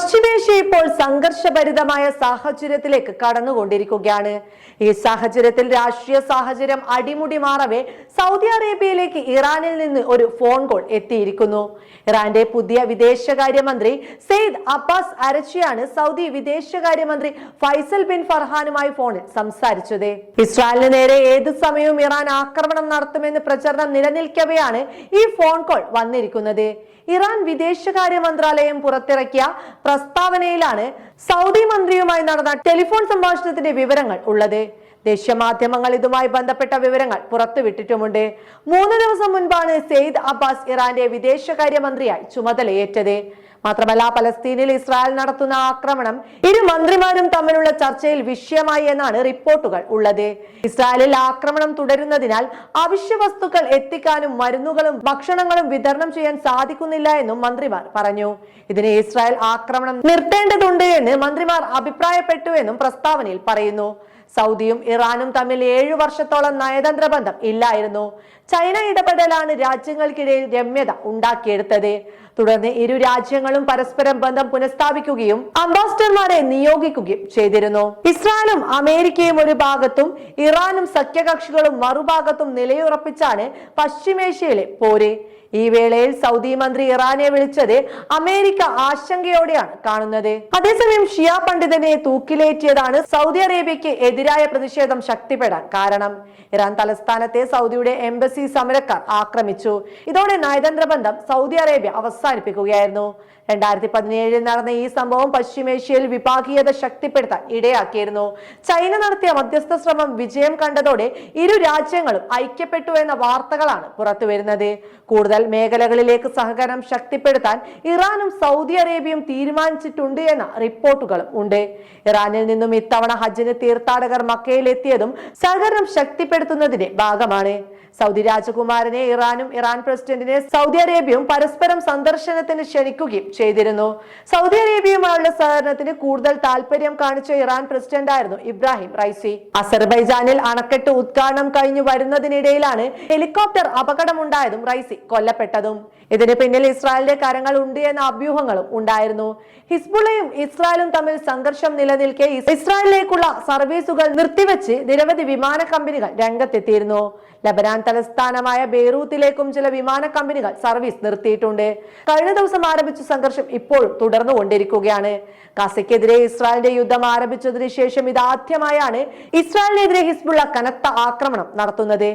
Nós പശ്ചിമേഷ്യ ഇപ്പോൾ സംഘർഷഭരിതമായ സാഹചര്യത്തിലേക്ക് കടന്നുകൊണ്ടിരിക്കുകയാണ്. ഈ സാഹചര്യത്തിൽ രാഷ്ട്രീയ സാഹചര്യം അടിമുടി മാറവേ സൗദി അറേബ്യയിലേക്ക് ഇറാനിൽ നിന്ന് ഒരു ഫോൺ കോൾ എത്തിയിരിക്കുന്നു. ഇറാന്റെ പുതിയ വിദേശകാര്യമന്ത്രി സെയ്ദ് അബ്ബാസ് അരച്ചിയാണ് സൗദി വിദേശകാര്യമന്ത്രി ഫൈസൽ ബിൻ ഫർഹാനുമായി ഫോണിൽ സംസാരിച്ചത്. ഇസ്രായേലിന് നേരെ ഏത് സമയവും ഇറാൻ ആക്രമണം നടത്തുമെന്ന് പ്രചരണം നിലനിൽക്കവെയാണ് ഈ ഫോൺ കോൾ വന്നിരിക്കുന്നത്. ഇറാൻ വിദേശകാര്യ മന്ത്രാലയം പുറത്തിറക്കിയ പ്രസ്താവനയിലാണ് സൗദി മന്ത്രിയുമായി നടന്ന ടെലിഫോൺ സംഭാഷണത്തിന്റെ വിവരങ്ങൾ ഉള്ളത്. ദേശീയ മാധ്യമങ്ങൾ ഇതുമായി ബന്ധപ്പെട്ട വിവരങ്ങൾ പുറത്തുവിട്ടിട്ടുമുണ്ട്. മൂന്ന് ദിവസം മുൻപാണ് സെയ്ദ് അബ്ബാസ് ഇറാന്റെ വിദേശകാര്യമന്ത്രിയായി ചുമതലയേറ്റത്. മാത്രമല്ല പലസ്തീനിൽ ഇസ്രായേൽ നടത്തുന്ന ആക്രമണം ഇരു മന്ത്രിമാരും തമ്മിലുള്ള ചർച്ചയിൽ വിഷയമായി എന്നാണ് റിപ്പോർട്ടുകൾ ഉള്ളത്. ഇസ്രായേലിൽ ആക്രമണം തുടരുന്നതിനാൽ അവശ്യ വസ്തുക്കൾ എത്തിക്കാനും മരുന്നുകളും ഭക്ഷണങ്ങളും വിതരണം ചെയ്യാൻ സാധിക്കുന്നില്ല എന്നും മന്ത്രിമാർ പറഞ്ഞു. ഇതിന് ഇസ്രായേൽ ആക്രമണം നിർത്തേണ്ടതുണ്ട് എന്ന് മന്ത്രിമാർ അഭിപ്രായപ്പെട്ടു എന്നും പ്രസ്താവനയിൽ പറയുന്നു. സൗദിയും ഇറാനും തമ്മിൽ ഏഴു വർഷത്തോളം നയതന്ത്ര ബന്ധം ഇല്ലായിരുന്നു. ചൈന ഇടപെടലാണ് രാജ്യങ്ങൾക്കിടയിൽ രമ്യത ഉണ്ടാക്കിയെടുത്തത്. തുടർന്ന് ഇരു രാജ്യങ്ങളും പരസ്പരം ബന്ധം പുനഃസ്ഥാപിക്കുകയും അംബാസിഡർമാരെ നിയോഗിക്കുകയും ചെയ്തിരുന്നു. ഇസ്രായേലും അമേരിക്കയും ഒരു ഭാഗത്തും ഇറാനും സഖ്യകക്ഷികളും മറുഭാഗത്തും നിലയുറപ്പിച്ചാണ് പശ്ചിമേഷ്യയിലെ പോര്. ഈ വേളയിൽ സൗദി മന്ത്രി ഇറാനെ വിളിച്ചത് അമേരിക്ക ആശങ്കയോടെയാണ് കാണുന്നത്. അതേസമയം ഷിയ പണ്ഡിതനെ തൂക്കിലേറ്റിയതാണ് സൗദി അറേബ്യയ്ക്ക് എതിരായ പ്രതിഷേധം ശക്തിപ്പെടാൻ കാരണം. ഇറാൻ തലസ്ഥാനത്തെ സൗദിയുടെ എംബസി സമരക്കാർ ആക്രമിച്ചു. ഇതോടെ നയതന്ത്ര ബന്ധം സൗദി അറേബ്യ അവസാനിപ്പിക്കുകയായിരുന്നു. രണ്ടായിരത്തി പതിനേഴിൽ നടന്ന ഈ സംഭവം പശ്ചിമേഷ്യയിൽ വിഭാഗീയത ശക്തിപ്പെടുത്താൻ ഇടയാക്കിയിരുന്നു. ചൈന നടത്തിയ മധ്യസ്ഥ ശ്രമം വിജയം കണ്ടതോടെ ഇരു രാജ്യങ്ങളും ഐക്യപ്പെട്ടു എന്ന വാർത്തകളാണ് പുറത്തുവരുന്നത്. കൂടുതൽ മേഖലകളിലേക്ക് സഹകരണം ശക്തിപ്പെടുത്താൻ ഇറാനും സൗദി അറേബ്യയും തീരുമാനിച്ചിട്ടുണ്ട് എന്ന റിപ്പോർട്ടുകളും ഉണ്ട്. ഇറാനിൽ നിന്നും ഇത്തവണ ഹജ്ജിന് തീർത്ഥാടകർ മക്കയിലെത്തിയതും സഹകരണം ശക്തിപ്പെടുത്തുന്നതിന്റെ ഭാഗമാണ്. സൗദി രാജകുമാരനെ ഇറാനും ഇറാൻ പ്രസിഡന്റിനെ സൗദി അറേബ്യയും പരസ്പരം സന്ദർശനത്തിന് ക്ഷണിക്കുകയും ചെയ്തിരുന്നു. സൗദി അറേബ്യയുമായുള്ള സഹകരണത്തിന് കൂടുതൽ താല്പര്യം കാണിച്ച ഇറാൻ പ്രസിഡന്റായിരുന്നു ഇബ്രാഹിം റൈസി. അസർബൈജാനിൽ അണക്കെട്ട് ഉദ്ഘാടനം കഴിഞ്ഞു വരുന്നതിനിടയിലാണ് ഹെലികോപ്റ്റർ അപകടമുണ്ടായതും റൈസി കൊല്ലപ്പെട്ടതും. ഇതിന് പിന്നിൽ ഇസ്രായേലിന്റെ കരങ്ങൾ ഉണ്ട് എന്ന അഭ്യൂഹങ്ങളും ഉണ്ടായിരുന്നു. ഹിസ്ബുളയും ഇസ്രായേലും തമ്മിൽ സംഘർഷം നിലനിൽക്കെ ഇസ്രായേലിലേക്കുള്ള സർവീസുകൾ നിർത്തിവെച്ച് നിരവധി വിമാന കമ്പനികൾ രംഗത്തെത്തിയിരുന്നു. ലബനാൻ തലസ്ഥാനമായ ബെയ്റൂത്തിലേക്കും ചില വിമാന കമ്പനികൾ സർവീസ് നിർത്തിയിട്ടുണ്ട്. കഴിഞ്ഞ ദിവസം ആരംഭിച്ച സംഘർഷം തുടർന്നു കൊണ്ടിരിക്കുകയാണ്. ഗസയ്ക്കെതിരെ ഇസ്രായേലിന്റെ യുദ്ധം ആരംഭിച്ചതിന് ശേഷം ഇതാദ്യമായാണ് ഇസ്രായേലിനെതിരെ ഹിസ്ബുള്ള കനത്ത ആക്രമണം നടത്തുന്നത്.